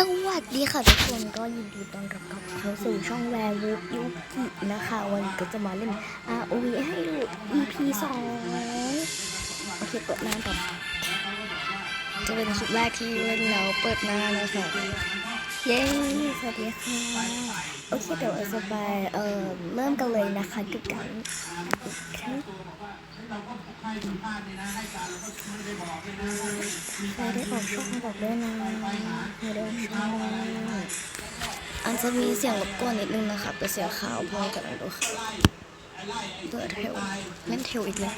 สวัสดีค่ะทุกคนก็ยินดีต้อนรับกลับเข้าสู่ช่องแวร์วูยุกินะคะ วันนี้ก็จะมาเล่น ROV ให้ดู EP 2โอเคเปิดหน้าก่อนจะเป็นคลิปแรกที่เล่นแล้วเปิดหน้านะค่ะเย้สวัสดีค่ะโอเคเดี๋ยวเราจะไปเอ่อเริ่มกันเลยนะคะกับการค ลิปใครการได้ออกช่องบอกด้วยนะใครได้ออกช่องอาจจะมีเสียงรบกวนนิดนึงนะคะเป็นเสียงขาวพอกันดูค่ะเปิดเทลเล่นเทลอีกแล้ว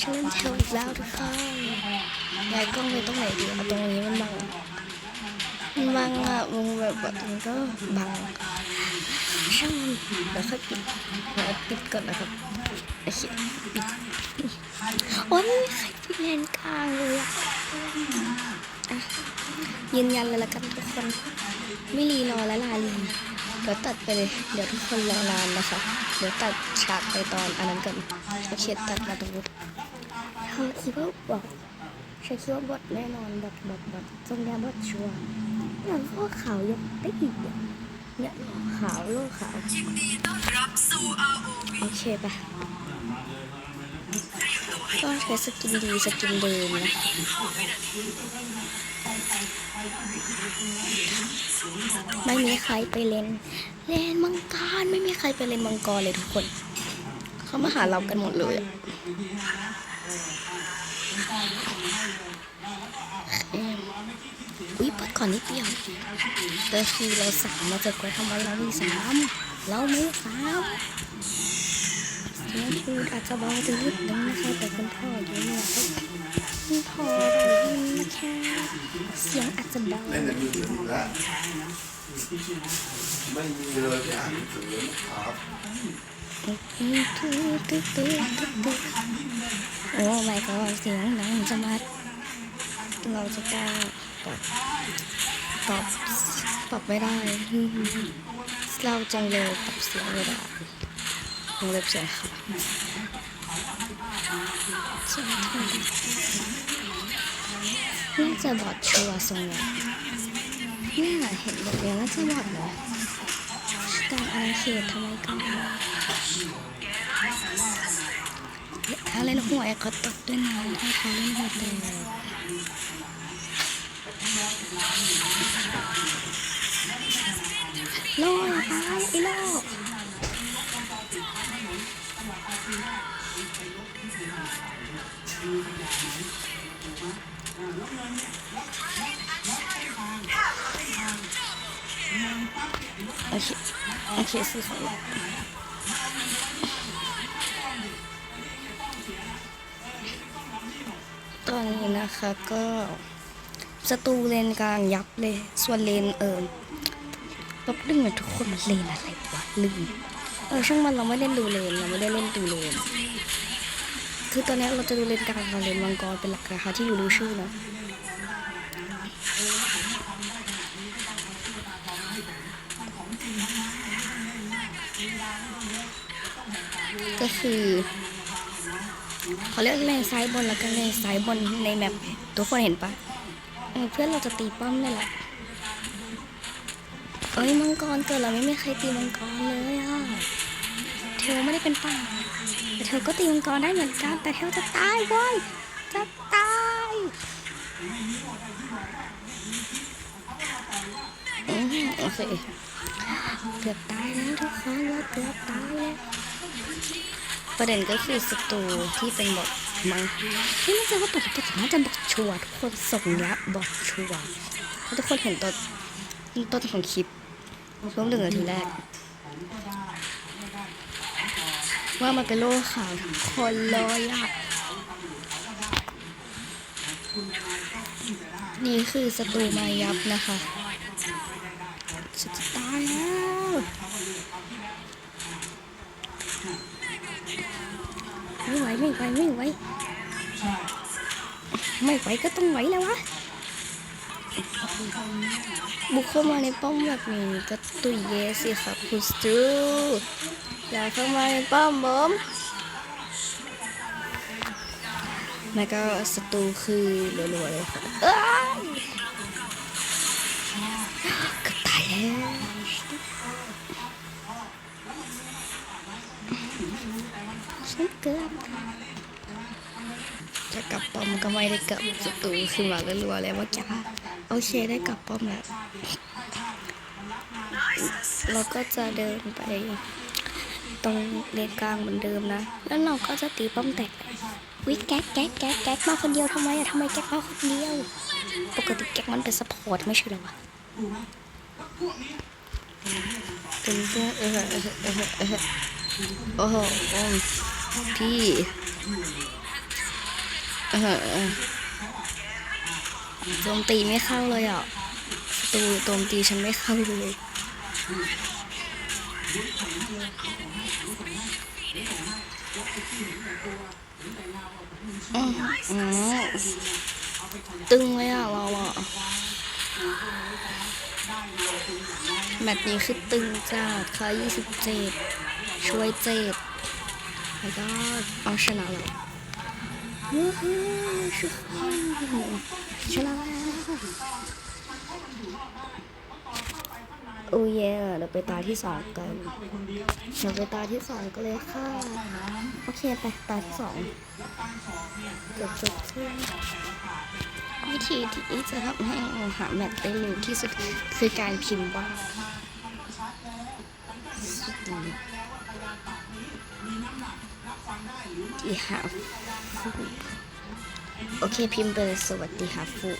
ฉันเล่นเทลอีกแล้วทุกคนยายกล้องเลยตรงไหนดีเอาตรงนี้มันบังมันบังอะมึงแบบมันก็บังช่างมันเดี๋ยวค่อยปิดเดี๋ยวปิดก่อนนะครับโอเคปิด โอ้ยไม่มีใครปิดเลนกลางเลยอะอะยืนยันเลยละกันทุกคน ไม่รีรอและลาลีเดี๋ยวตัดไปเลย เดี๋ยวทุกคนรอนานนะคะ เดี๋ยวตัดฉากไปตอนอันนั้นกันโอเคตัดมาตรงนี้เขาคิดว่าบอทฉันคิดว่าบทแน่นอนบทบทบอทตรงเนี้บทชัวร์อย่างพวกขาวยกได้อีกเนี่ยเนี่ยขาวโลกขาวโอเคปะ ก็ใช้สกินดีสกินเดิมนะไม่มีใครไปเล่น เล่นมังกรไม่มีใครไปเล่นมังกรเลยทุกคน เขามาหาเรากันหมดเลยอะอุ้ยเปิดก่อนนิดเดียวแต่คือเราสามมาจากไว้ทำไมเรามีสามเราไม่สาม เสียงพูดอาจจะเบาไปนิดนึงนะคะแต่คุณพ่ออยู่เนี่ยคุณพ่อได้ยินนะคะเสียงอาจจะเบาเล่นแต่มือถืออยู่แล้วไม่มีเลยไปอ่านหนังสือครับโอ้ my god เสียงดังจะมาเราจะกล้าปรับปรับปรับไม่ได้ เราจังเลยปรับเสียงไม่ได้ วงเล็บเสียงค่ะใช่น่าจะบอดชัวร์ทรงเนี้ยเนี่ยเห็นแบบนี้น่าจะบอดเลยการอาเขตทำไมกันถ้าเล่นหัวไอ้ก็ตกด้วยนะถ้าเขาเล่นหัวแตกโลกตายไอ้โลก โอเค โอเคซื้อของแล้วตอนนี้นะคะก็ศัตรูเลนกลางยับเลย ส่วนเลนเออลบดึงอะทุกคนเลนอะไรวะลืม เออช่างมันเราไม่เล่นดูเลนเราไม่ได้เล่นดูเลน คือตอนนี้เราจะดูเลนกลางกับเลนมังกรเป็นหลักนะคะที่รู้รู้ชื่อเนาะก็คือเขาเรียกเลนซ้ายบนแล้วก็เลนซ้ายบนในแมปทุกคนเห็นปะเเพื่อนเราจะตีป้อมนี่แหละเอ้ยมังกรเกิดเราไม่มีใครตีมังกรเลย อะเทลไม่ได้เป็นป่าแต่เธอก็ตีมังกรได้เหมือนกัน แต่เทลจะตายเว้ยจะตายอืมโอเคเกือบตายแล้วทุกคนเราเกือบตายแล้วประเด็นก็คือศัตรูที่เป็นบอทมังที่ไม่ใช่ว่าบอทแต่น่าจะบอทชัวทุกคนส่งละบอทชัวทุกคนเห็นตัวต้นของคลิปช่วงหนึ่งนาทีแรก ว่ามันเป็นโลกข่าวทุกคนเลยอะนี่คือศัตรูมายับนะคะจะตายแล้วไม่ไหวไม่ไหวไม่ไหวไม่ไหวก็ต้องไหวแล้ววะบุกเข้ามาในป้อมแบบนี้ก็ตุยเยสิครับคุณสตู อย่าเข้ามาในป้อมผมแล้วก็ศัตรูคือรัวๆเลยค่ะเอ้ยฉันเกือบจะกลับป้อมก็ไม่ได้กลับศัตรูขึ้นมารัวๆเลยว่าจ้าโอเคได้กลับป้อมแล้วเราก็จะเดินไป ตรงเลนกลางเหมือนเดิมนะ แล้วเราก็จะตีป้อมแตกวิแก๊กแก๊กแก๊กแก๊กมาคนเดียวทำไมอะทำไมแก๊กมาคนเดียว ปกติแก๊กมันเป็นสปอร์ตไม่ใช่หรอวะตึงเต้เออเออเออเออโอ้โหพี่เออโจมตีไม่เข้าเลยอะศัตรูโจมตีฉันไม่เข้าเลย ตึงเลยอะเราอะแมตช์นี้คือตึงจัดค่ะ27 ช่วยเจ็ดแล้วก็เอาชนะแล้ววู้ฮู้ชุดชนะแล้ว โอ้ยเดี๋ยวไปตาที่สองกันเดี๋ยวไปตาที่สองกันเลยค่ะ โอเคไปตาที่สองเกือบจบซึ่วิธีที่จะทำให้หาแมทได้เร็วที่สุดคือการพิมพ์ว่าดีฮาฟูโอเคพิมพ์ไปเลยสวัสดีฮาฟู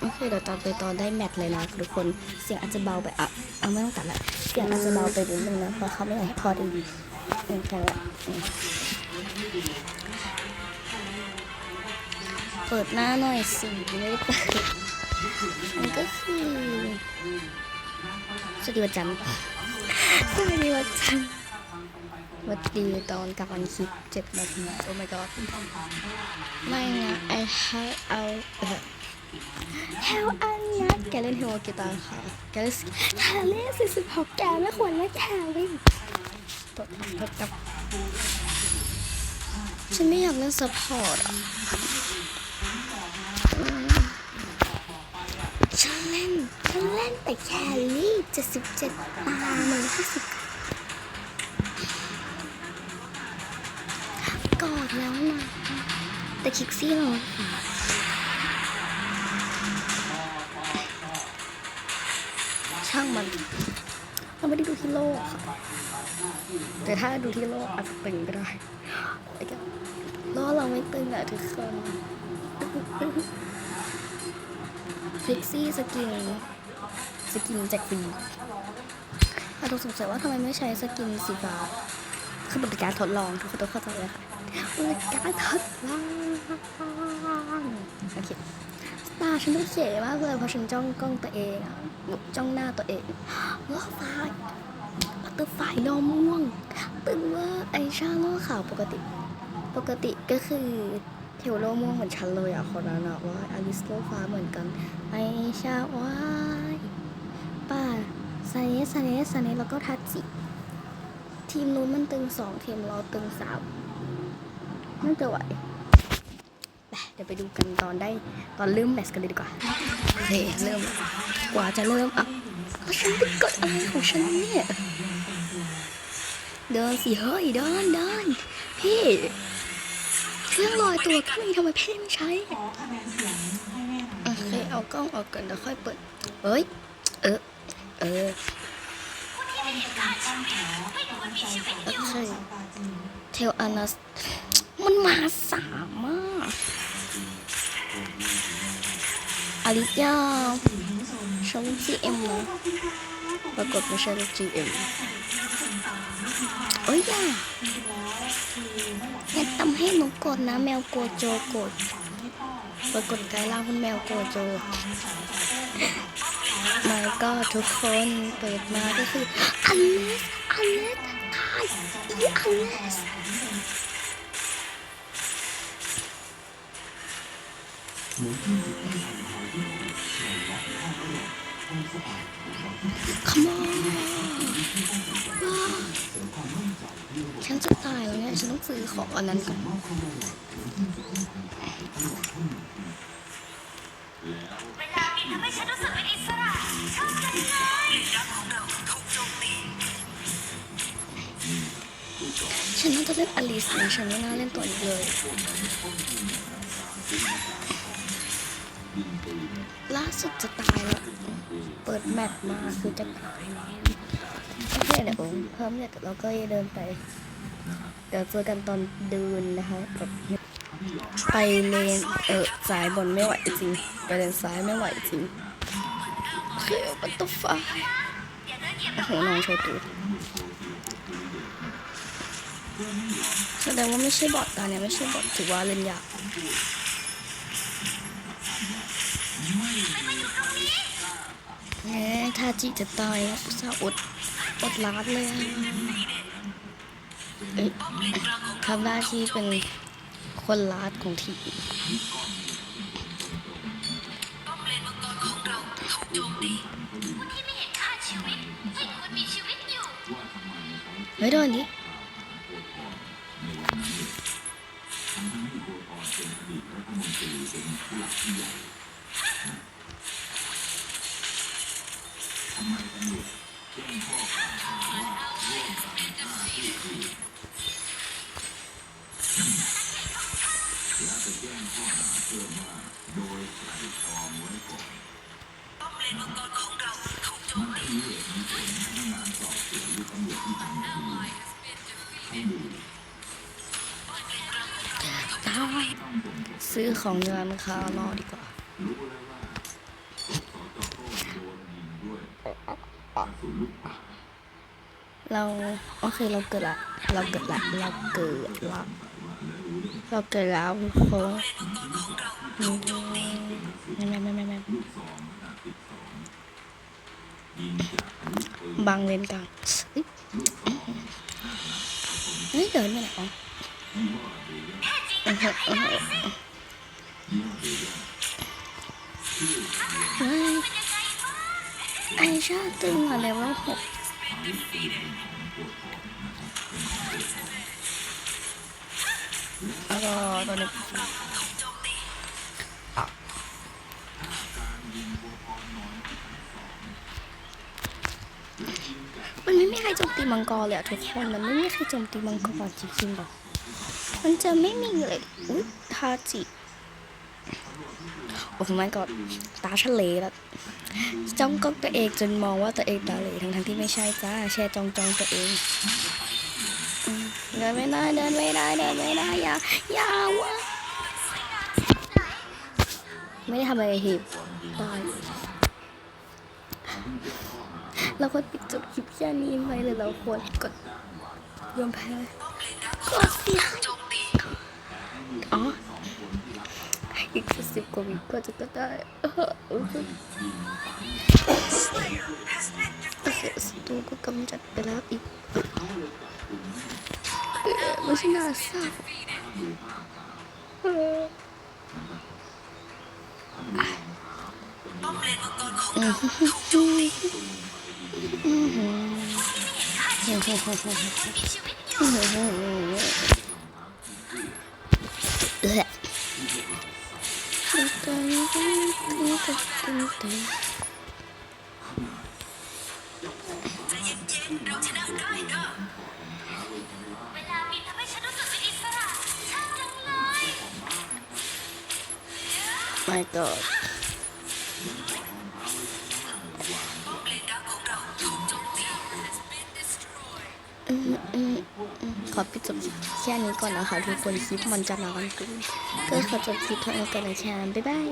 โอเคเดี๋ยวตอนไปตอนได้แมทเลยนะทุกคนเสียงอาจจะเบาไปอะเอาไม่ต้องตัดละเสียงอาจจะเบาไปนิดนึงนะเพราะเขาไม่อยากให้พอด้ยินเออแค่นั้นอืมเปิดหน้าหน่อยสิไม่ได้เปิดมันก็คือสวัสดีวันจันทร์สวัสดีวันจันทร์สวัสดีตอนกลางคลิปเจ็ดนาทีโอ้ my god ไม่นะไอ้ฮา เอาเฮลอันนะแกเล่นเฮลกีตาร์ค่ะแกเล่นแกเล่นสี่สิบหกแกไม่ควรเล่นแกเล่นตดตดกับฉันไม่อยากเล่นซัพพอร์ตอะฉันเล่นฉันเล่นแต่แครี่เจ็ดสิบเจ็ดตาเลยที่สิบกอดแล้วนะแต่คิกซี่เรา มัน เราไม่ได้ดูที่โลกค่ะ แต่ถ้าดูที่โลกอาจจะตึงก็ได้ไอ้แกล้อเราไม่ตึงอะทุกคนฟิกซี่สกินสกินแจกฟรีถ้าทุกสงสัยว่าทำไมไม่ใช้สกินสีฟ้าคือเป็นการทดลองทุกคนต้องเข้าใจเลยค่ะเป็นการทดลองโอเค ตาฉันต้องเสียมากเลยเพราะฉันจ้องกล้องตัวเองอะจ้องหน้าตัวเองล้อฟ้าบัตเตอร์ไฟดอมม่วงตึงว่าไอชาโลขาวปกติ ปกติก็คือเทวโลม่วงเหมือนฉันเลยอะคนนั้นอะว่าอลิสโลฟ้าเหมือนกันไอชาว้ายป้าซาเนสซาเนสซาเนสแล้วก็ทัตจิทีมนู้นมันตึงสองทีมเราตึงสามน่าจะไหว เดี๋ยวไปดูกันตอนได้ตอนเริ่มแมตช์กันเลยดีกว่าโอเคเริ่มกว่าจะเริ่มอะแล้วฉันไปกดอะไรของฉันเนี่ยเดินสิเฮ้ยเดินเดินพี่เครื่องลอยตัวก็มีทำไมพี่ไม่ใช้โอเคเอากล้องออกก่อนเดี๋ยวค่อยเปิดเอ้ยเออเออโอเคเทลอานัสมันมาสามมาก อาริยาชงจีเอ็มนะปรากฏไม่ใช่จีเอ็มเอ้ยอย่าอย่าทำให้หนูกดนะแมวโกโจกดปรากฏกลายร่างเป็นแมวโกโจมาก็ทุกคนเปิดมาก็คืออเลสอเลสตายอีอเลส ขโมยฉันจะตายแล้วเนี่ย ฉันต้องซื้อของอันนั้นก่อนเวลาบินทำให้ฉันรู้สึกเป็อิสระชอบจังเงจฉันน่าจะเล่นอลิสนะฉันไม่น่าเล่นตัวอีกเลย ล่าสุดจะตายแล้ว เปิดแมปมาคือจะตายโอเคเดี๋ยวผมเพิ่มเนี่ยเราก็จะเดินไป เดี๋ยวเจอกันตอนเดินนะคะแบบไปเลนเออสายบนไม่ไหวจริง ไปเลนซ้ายไม่ไหวจริงโอเคปัตตฟ้าโอ้โหน้องโชว์ตูดแสดงว่าไม่ใช่บอทตาเนี่ยไม่ใช่บอทถือว่าเล่นยาก ทาจิจะตายอุตส่าห์อดอดลาดเลยอะเอ้ยทำหน้าที่เป็นคนลาดของทีมที่ ไม่เห็นค่าชีวิตให้คนมีชีวิตอยู่เฮ้ยโดนดิได้ซื้อของเงินคารอดีกว่า เราโอเคเราเกิดละ เราเกิดละ เราเกิดละเราเกิดแล้วโค้งไม่ไม่ไม่ไม่ไม่บังเลนกลางเฮ้ยเดินไปไหนอ๋อเฮ้ย ไอชาตึงอะไรวะหกแล้วก็ตอนนี้มันไม่มีใครโจมตีมังกรเลยอะทุกคน มันไม่มีใครโจมตีมังกรจริงๆหรอกมันจะไม่มีเลยอุ๊ยทาจิ โอ้โหมันก็ตาทะเลแล้ว จ้องกล้องตัวเองจนมองว่าตัวเองตาเลทั้งทั้งๆที่ไม่ใช่จ้าแช่จ้องจองตัวเองเดินไม่ได้เดินไม่ได้เดินไม่ได้อย่าอย่าวะไม่ได้ทำอะไรหิบตายเราควรปิดจบคลิปแค่นี้ไหมหรือเราควรกดยอมแพ้กดเสียอ๋อ อีกสิบกว่าวิก็จะก็ได้เออโอเคโอเคสตูก็กำจัดไปแล้วอีกเออไม่ใช่น่าเศร้าเอออืมอืมอืมเออ my god ขอปิดจบแค่นี้ก่อนนะคะทุกคนคลิปมันจะนานกันก็ขอจบคลิปเท่านี้ก่อนนะแค่บ๊ายบาย